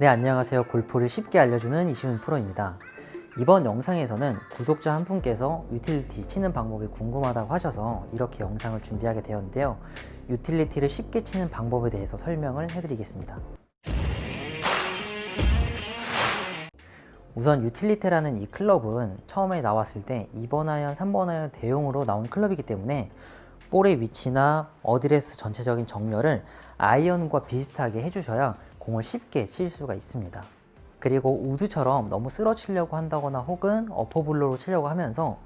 네, 안녕하세요. 골프를 쉽게 알려주는 이시훈 프로입니다. 이번 영상에서는 구독자 한 분께서 유틸리티 치는 방법이 궁금하다고 하셔서 이렇게 영상을 준비하게 되었는데요. 유틸리티를 쉽게 치는 방법에 대해서 설명을 해드리겠습니다. 우선 유틸리테라는 이 클럽은 처음에 나왔을 때 2번 아이언, 3번 아이언 대용으로 나온 클럽이기 때문에 볼의 위치나 어드레스 전체적인 정렬을 아이언과 비슷하게 해주셔야 공을 쉽게 칠 수가 있습니다. 그리고 우드처럼 너무 쓸어 치려고 한다거나 혹은 어퍼블로로 치려고 하면서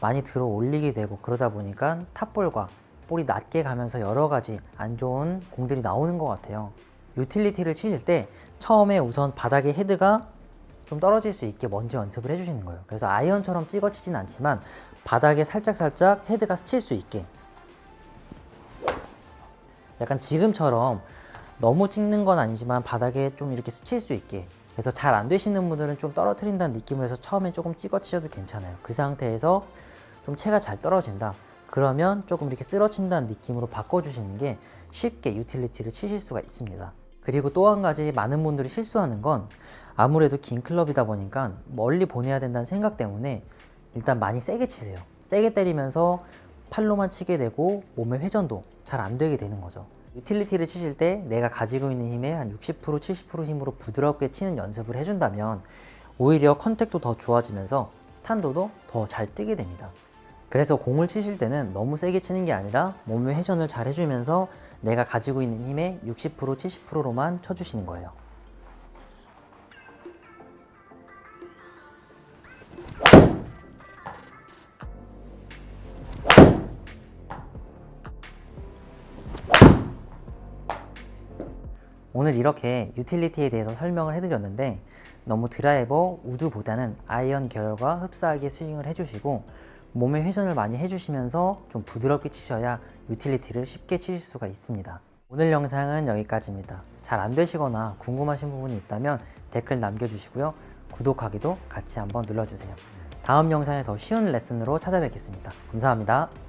많이 들어 올리게 되고 그러다 보니까 탑볼과 볼이 낮게 가면서 여러 가지 안 좋은 공들이 나오는 것 같아요. 유틸리티를 치실 때 처음에 우선 바닥에 헤드가 좀 떨어질 수 있게 먼저 연습을 해주시는 거예요. 그래서 아이언처럼 찍어 치진 않지만 바닥에 살짝살짝 헤드가 스칠 수 있게 약간 지금처럼 너무 찍는 건 아니지만 바닥에 좀 이렇게 스칠 수 있게. 그래서 잘 안 되시는 분들은 좀 떨어뜨린다는 느낌으로 해서 처음엔 조금 찍어 치셔도 괜찮아요. 그 상태에서 좀 채가 잘 떨어진다. 그러면 조금 이렇게 쓰러친다는 느낌으로 바꿔주시는 게 쉽게 유틸리티를 치실 수가 있습니다. 그리고 또 한 가지 많은 분들이 실수하는 건 아무래도 긴 클럽이다 보니까 멀리 보내야 된다는 생각 때문에 일단 많이 세게 치세요. 세게 때리면서 팔로만 치게 되고 몸의 회전도 잘 안 되게 되는 거죠. 유틸리티를 치실 때 내가 가지고 있는 힘의 한 60% 70% 힘으로 부드럽게 치는 연습을 해준다면 오히려 컨택도 더 좋아지면서 탄도도 더 잘 뜨게 됩니다. 그래서 공을 치실 때는 너무 세게 치는 게 아니라 몸의 회전을 잘 해주면서 내가 가지고 있는 힘의 60% 70%로만 쳐주시는 거예요. 오늘 이렇게 유틸리티에 대해서 설명을 해드렸는데 너무 드라이버, 우드보다는 아이언 계열과 흡사하게 스윙을 해주시고 몸의 회전을 많이 해주시면서 좀 부드럽게 치셔야 유틸리티를 쉽게 치실 수가 있습니다. 오늘 영상은 여기까지입니다. 잘 안 되시거나 궁금하신 부분이 있다면 댓글 남겨주시고요. 구독하기도 같이 한번 눌러주세요. 다음 영상에 더 쉬운 레슨으로 찾아뵙겠습니다. 감사합니다.